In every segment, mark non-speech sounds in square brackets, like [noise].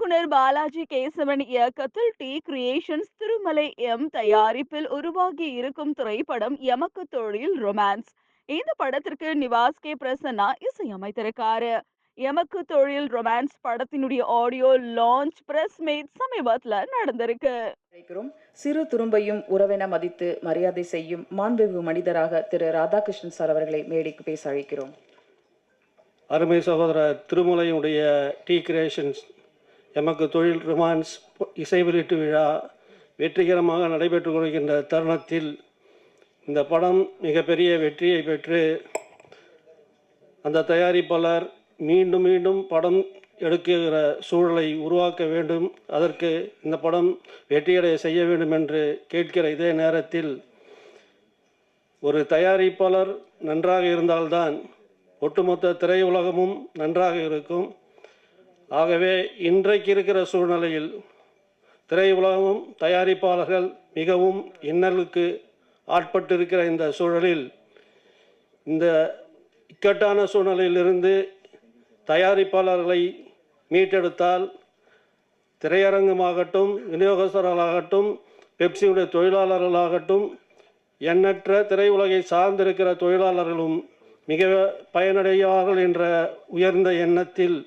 இயக்குனர் பாலாஜி கேசவன் இயக்கத்தில் D creations Thirumalai M தயாரிப்பில் உருவாகி இருக்கும் திரைப்படம் எமக்கு தொழில் ரொமான்ஸ். இந்த படத்திற்கு நிவாஸ் கே. பிரசன்னா இசையமைத்திருக்காரு. எமக்கு தொழில் ரொமான்ஸ் படத்தினுடைய ஆடியோ லான்ச் பிரஸ் மீட் சமீபத்துல நடந்திருக்கு. சிறு துரும்பையும் உறவென மதித்து மரியாதை செய்யும் மாண்புமிகு மனிதராக திரு ராதாகிருஷ்ணன் சார் அவர்களை மேடைக்கு பேச அழைக்கிறோம். அருமை சகோதரர் திருமலையுடைய டி கிரியேஷன்ஸ் எமக்கு தொழில் ரொமான்ஸ் இசை வெளியீட்டு விழா வெற்றிகரமாக நடைபெற்று கொள்கின்ற தருணத்தில் இந்த படம் மிகப்பெரிய வெற்றியை பெற்று அந்த தயாரிப்பாளர் மீண்டும் மீண்டும் படம் எடுக்கிற சூழலை உருவாக்க வேண்டும். அதற்கு இந்த படம் வெற்றியடைய செய்ய வேண்டும் என்று கேட்கிற இதே நேரத்தில் ஒரு தயாரிப்பாளர் நன்றாக இருந்தால்தான் ஒட்டுமொத்த திரையுலகமும் நன்றாக இருக்கும். ஆகவே இன்றைக்கு இருக்கிற சூழ்நிலையில் திரையுலகமும் தயாரிப்பாளர்கள் மிகவும் இன்னலுக்கு ஆட்பட்டிருக்கிற இந்த சூழலில் இந்த இக்கட்டான சூழ்நிலையிலிருந்து தயாரிப்பாளர்களை மீட்டெடுத்தால் திரையரங்கமாகட்டும் விநியோகஸ்தர்களாகட்டும் பெப்சியுடைய தொழிலாளர்களாகட்டும் எண்ணற்ற திரையுலகை சார்ந்திருக்கிற தொழிலாளர்களும் மிக பயனடைவார்கள் என்ற உயர்ந்த எண்ணத்தில்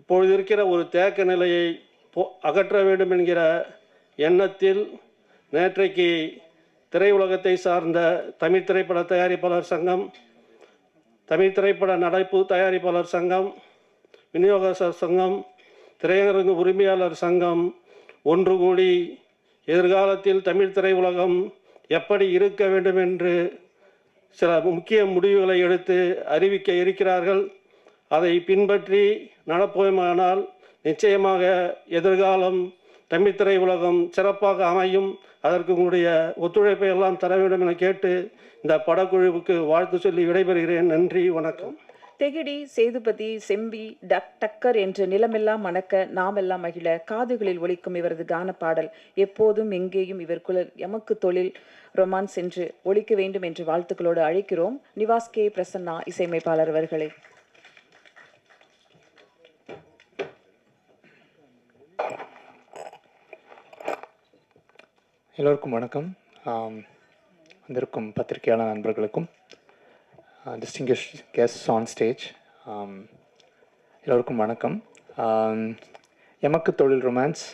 இப்பொழுது இருக்கிற ஒரு தேக்க நிலையை போ- அகற்ற வேண்டும் என்கிற எண்ணத்தில் நேற்றைக்கு திரையுலகத்தை சார்ந்த தமிழ் திரைப்பட தயாரிப்பாளர் சங்கம் தமிழ் திரைப்பட நடைப்பு தயாரிப்பாளர் சங்கம் விநியோகஸ்தர் சங்கம் திரையரங்கு உரிமையாளர் சங்கம் ஒன்று கூடி எதிர்காலத்தில் தமிழ் திரையுலகம் எப்படி இருக்க வேண்டும் என்று சில முக்கிய முடிவுகளை எடுத்து அறிவிக்க இருக்கிறார்கள். அதை பின்பற்றி நடப்போமானால் நிச்சயமாக எதிர்காலம் தமிழ் திரையுலகம் சிறப்பாக அமையும். அதற்கு உங்களுடைய ஒத்துழைப்பை எல்லாம் தர வேண்டும் என கேட்டு இந்த படக்குழுவுக்கு வாழ்த்து சொல்லி விடைபெறுகிறேன். நன்றி வணக்கம். தெகிடி சேதுபதி செம்பி டக் டக்கர் என்று நிலமெல்லாம் மணக்க நாமெல்லாம் மகிழ காதுகளில் ஒலிக்கும் இவரது கான பாடல் எப்போதும் எங்கேயும் இவர் குரல் எமக்கு தொழில் ரொமான்ஸ் என்று ஒழிக்க வேண்டும் என்று வாழ்த்துக்களோடு அழைக்கிறோம். நிவாஸ் கே. பிரசன்னா இசையமைப்பாளர் அவர்களை. எல்லோருக்கும் வணக்கம். வந்திருக்கும் பத்திரிகையாளர் நண்பர்களுக்கும் டிஸ்டிங்கிஷ் கெஸ்ட் ஆன் ஸ்டேஜ் எல்லோருக்கும் வணக்கம். எமக்கு தொழில் ரொமான்ஸ்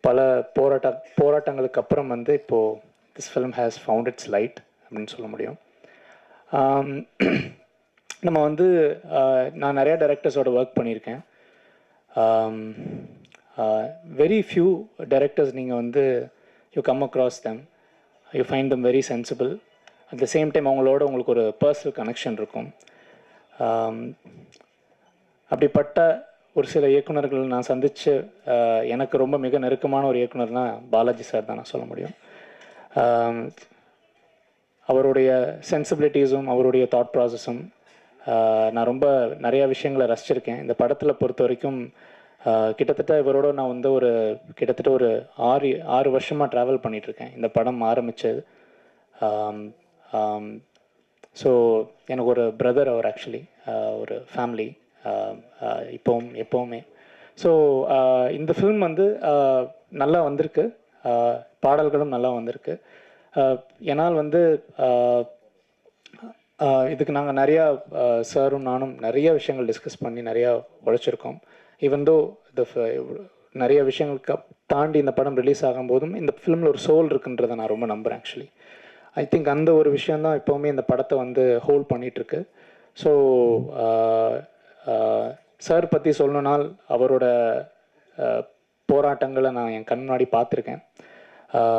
பல போராட்ட போராட்டங்களுக்கு அப்புறம் வந்து இப்போது this film has found its light அப்படின்னு சொல்ல முடியும். நம்ம வந்து நான் நிறையா டைரக்டர்ஸோட ஒர்க் பண்ணியிருக்கேன். வெரி ஃபியூ டைரக்டர்ஸ் நீங்கள் வந்து you come across them you find them very sensible at the same time அவங்களோட உங்களுக்கு ஒரு பர்சனல் கனெக்ஷன் இருக்கும். Um, அப்படிப்பட்ட ஒரு சில இயக்குனர்கள் நான் சந்தித்து uh, எனக்கு ரொம்ப மிக நெருக்கமான ஒரு இயக்குனர்னா பாலாஜி சார் தான் நான் சொல்ல முடியும். Um, அவருடைய சென்சிபிலிட்டிஸும் அவருடைய தாட் ப்ராசஸும் uh, நான் ரொம்ப நிறையா விஷயங்களை ரசிச்சிருக்கேன். இந்த படத்தில் பொறுத்த வரைக்கும் கிட்டத்தட்ட இவரோட நான் வந்து ஒரு கிட்டத்தட்ட ஒரு ஆறு ஆறு வருஷமாக ட்ராவல் பண்ணிகிட்ருக்கேன் இந்த படம் ஆரம்பித்தது ஸோ எனக்கு ஒரு பிரதர் அவர் ஆக்சுவலி ஒரு ஃபேமிலி இப்போவும் எப்போவுமே. ஸோ இந்த ஃபிலிம் வந்து நல்லா வந்திருக்கு. பாடல்களும் நல்லா வந்திருக்கு. என்னால் வந்து இதுக்கு நாங்கள் நிறையா சாரும் நானும் நிறைய விஷயங்கள் டிஸ்கஸ் பண்ணி நிறையா உழைச்சிருக்கோம். ஈவன் தோ இந்த நிறைய விஷயங்களுக்கு தாண்டி இந்த படம் ரிலீஸ் ஆகும்போதும் இந்த ஃபிலிமில் ஒரு சோல் இருக்குன்றதை நான் ரொம்ப நம்புகிறேன் ஆக்சுவலி ஐ திங்க் அந்த ஒரு விஷயந்தான் எப்போவுமே இந்த படத்தை வந்து ஹோல்ட் பண்ணிகிட்ருக்கு ஸோ சார் uh, uh, பற்றி சொல்லணுனால் அவரோட uh, போராட்டங்களை நான் என் கண் முன்னாடி பார்த்துருக்கேன்.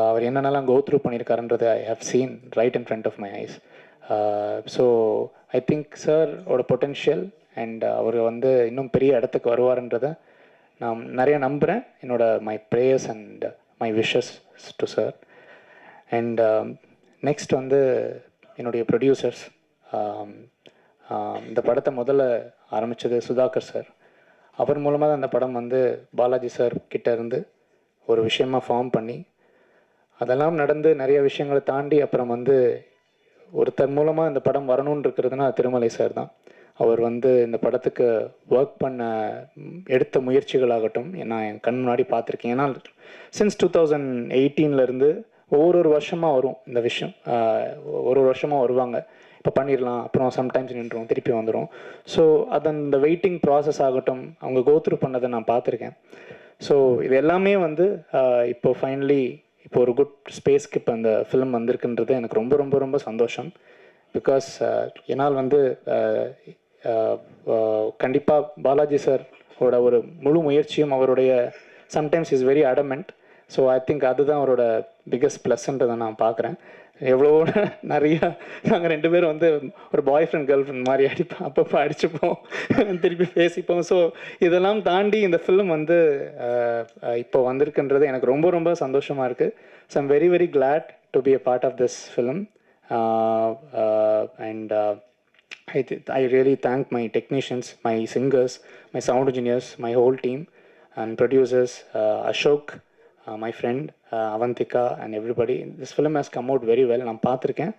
அவர் என்னென்னலாம் go through பண்ணியிருக்காருன்றது I have seen right in front of my eyes so I think sir ஓட பொட்டென்ஷியல் அண்ட் uh, அவர் வந்து இன்னும் பெரிய இடத்துக்கு வருவார்ன்றதை நான் நிறைய நம்புகிறேன் என்னோட my prayers and my wishes to sir and next வந்து என்னுடைய ப்ரொடியூசர்ஸ் um, um, இந்த படத்தை முதல்ல ஆரம்பித்தது சுதாகர் சார் அவர் மூலமாக தான் அந்த படம் வந்து பாலாஜி சார் கிட்டே இருந்து ஒரு விஷயமா ஃபார்ம் பண்ணி அதெல்லாம் நடந்து நிறைய விஷயங்களை தாண்டி அப்புறம் வந்து ஒருத்தர் மூலமாக இந்த படம் வரணும்னு இருக்கிறதுனா திருமலை சார் தான். அவர் வந்து இந்த படத்துக்கு ஒர்க் பண்ண எடுத்த முயற்சிகளாகட்டும் நான் என் கண் முன்னாடி பார்த்துருக்கேன். ஏன்னா சின்ஸ் டூ தௌசண்ட் எயிட்டீன்லேருந்து ஒவ்வொரு ஒரு வருஷமாக வரும் இந்த விஷயம். ஒரு ஒரு வருஷமாக வருவாங்க. இப்போ பண்ணிடலாம் அப்புறம் சம்டைம்ஸ் நின்றுடும் திருப்பி வந்துடும் ஸோ அதன் இந்த வெயிட்டிங் ப்ராசஸ் ஆகட்டும் அவங்க கோத்ரூ பண்ணதை நான் பார்த்துருக்கேன். ஸோ இது எல்லாமே வந்து இப்போ ஃபைனலி இப்போ ஒரு குட் ஸ்பேஸ்க்கு இப்போ இந்த ஃபிலிம் வந்திருக்குன்றது எனக்கு ரொம்ப ரொம்ப ரொம்ப சந்தோஷம். பிகாஸ் என்னால் வந்து கண்டிப்பாக பாலாஜி சார் ஓட ஒரு முழு முயற்சியும் அவருடைய sometimes is very adamant so I think அதுதான் அவரோட பிக்கஸ்ட் ப்ளஸ்ன்றதை நான் பார்க்குறேன் எவ்வளோ [laughs] நிறையா நாங்கள் ரெண்டு பேரும் வந்து ஒரு பாய் ஃப்ரெண்ட் கேர்ள் ஃப்ரெண்ட் மாதிரி அடிப்போம் அப்பப்போ அடிச்சுப்போம். [laughs] திருப்பி பேசிப்போம். ஸோ இதெல்லாம் தாண்டி இந்த ஃபிலிம் வந்து இப்போ வந்திருக்குன்றது எனக்கு ரொம்ப ரொம்ப சந்தோஷமாக இருக்குது so I'm very very glad to be a part of this film and I, th- I really thank my technicians, my singers, my sound engineers, my whole team, and producers, uh, Ashok, uh, my friend, uh, Avantika, and everybody. This film has come out very well. நான் பார்த்துருக்கேன்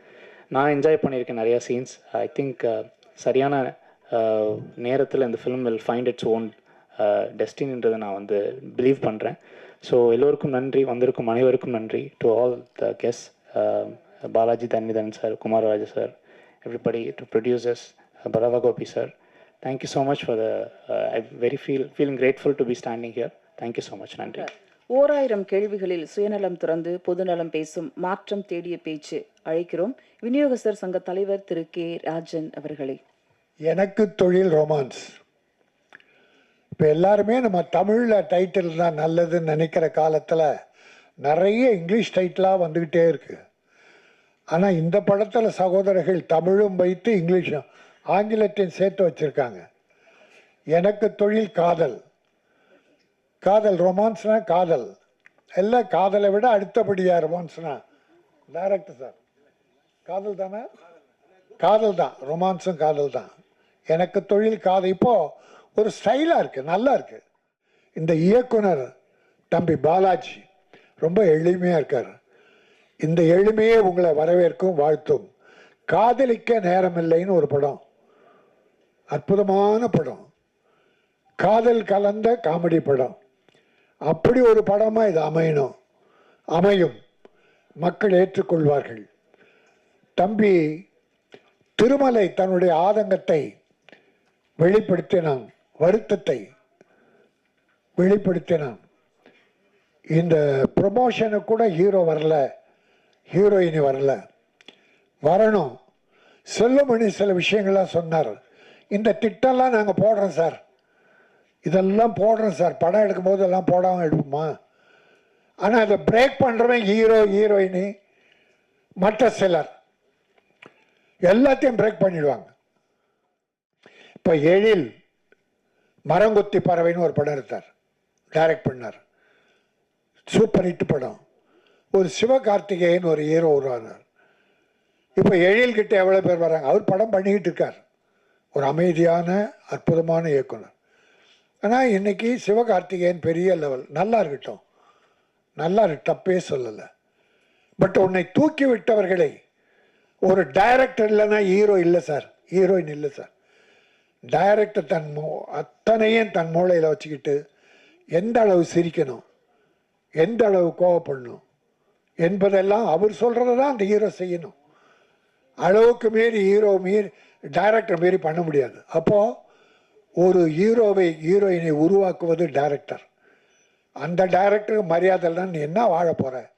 நான் enjoy பண்ணியிருக்கேன் நிறையா scenes I think சரியான நேரத்தில் இந்த film will find its own டெஸ்டினின்றதை நான் வந்து பிலீவ் பண்ணுறேன் ஸோ எல்லோருக்கும் நன்றி வந்திருக்கும் அனைவருக்கும் நன்றி to all the guests Balaji Tharaneetharan sir Kumararaja sir everybody, to producers, uh, Barava Gopi sir. Thank you so much for the. Uh, I'm very feel feeling grateful to be standing here. Thank you so much, Nandri. ஓராயிரம் கேள்விகளில் சுயநலம் துறந்து பொதுநலம் பேசும் மாற்றம் தேடிய பேச்சு அழைக்கிறோம் விநியோகஸ்தர் சங்க தலைவர் திரு கே ராஜன் அவர்களை எனக்கு தொழில் ரொமான்ஸ் இப்போ எல்லாருமே நம்ம தமிழில் டைட்டில் தான் நல்லதுன்னு நினைக்கிற காலத்தில் நிறைய இங்கிலீஷ் டைட்டிலாக வந்துக்கிட்டே இருக்கு ஆனால் இந்த படத்தில் சகோதரர்கள் தமிழும் வைத்து இங்கிலீஷும் ஆங்கிலத்தையும் சேர்த்து வச்சுருக்காங்க. எனக்கு தொழில் காதல். காதல் ரொமான்ஸ்னா காதல். எல்லாம் காதலை விட அடுத்தபடியாக ரொமான்ஸ்னா டேரக்டர் சார் காதல் தானே? காதல் தான். ரொமான்ஸும் காதல் தான். எனக்கு தொழில் காதல். இப்போது ஒரு ஸ்டைலாக இருக்குது நல்லா இருக்குது இந்த இயக்குனர் தம்பி பாலாஜி ரொம்ப எளிமையாக இருக்கார். இந்த எளிமையே உங்களை வரவேற்கும் வாழ்த்தும். காதலிக்க நேரமில்லைன்னு ஒரு படம். அற்புதமான படம். காதல் கலந்த காமெடி படம். அப்படி ஒரு படமாக இது அமையணும். அமையும். மக்கள் ஏற்றுக்கொள்வார்கள். தம்பி திருமலை தன்னுடைய ஆதங்கத்தை வெளிப்படுத்தினான். வருத்தத்தை வெளிப்படுத்தினான். இந்த ப்ரொமோஷனுக்கு கூட ஹீரோ வரல. ஹீரோயினி வரல. வரணும். செல்லுமணி சில விஷயங்கள்லாம் சொன்னார். இந்த திட்டம்லாம் நாங்கள் போடுறோம் சார். இதெல்லாம் போடுறோம் சார். படம் எடுக்கும்போது எல்லாம் போடாமல் எடுப்போமா? ஆனால் அதை பிரேக் பண்ணுறவன் ஹீரோ ஹீரோயினி மற்ற சிலர். எல்லாத்தையும் பிரேக் பண்ணிடுவாங்க. இப்போ எழில் மரங்குத்தி பறவைன்னு ஒரு படம் எடுத்தார். டைரக்ட் பண்ணார். சூப்பர் ஹிட் படம். ஒரு சிவகார்த்திகேயன் ஒரு ஹீரோ உருவானார். இப்போ எழில்கிட்ட எவ்வளோ பேர் வராங்க? அவர் படம் பண்ணிக்கிட்டு இருக்கார். ஒரு அமைதியான அற்புதமான இயக்குனர். ஆனால் இன்னைக்கு சிவகார்த்திகேயன் பெரிய லெவல் நல்லா இருக்கட்டும். நல்லா இருக்கு தப்பே சொல்லலை. பட் உன்னை தூக்கி விட்டவர்களை ஒரு டைரக்டர் இல்லைன்னா ஹீரோ இல்லை சார் ஹீரோயின் இல்லை சார் டைரக்டர் தன் மூ அத்தனையும் தன் மூளையில் வச்சுக்கிட்டு எந்த அளவு சிரிக்கணும்? எந்த அளவு கோவப்படணும்? என்பதெல்லாம் அவர் சொல்கிறத தான் அந்த ஹீரோ செய்யணும். அளவுக்கு மீறி ஹீரோ மீறி டைரக்டர் மீறி பண்ண முடியாது. அப்போது ஒரு ஹீரோவை ஹீரோயினை உருவாக்குவது டைரக்டர் அந்த டைரக்டருக்கு மரியாதை நீ என்ன வாழ போகிற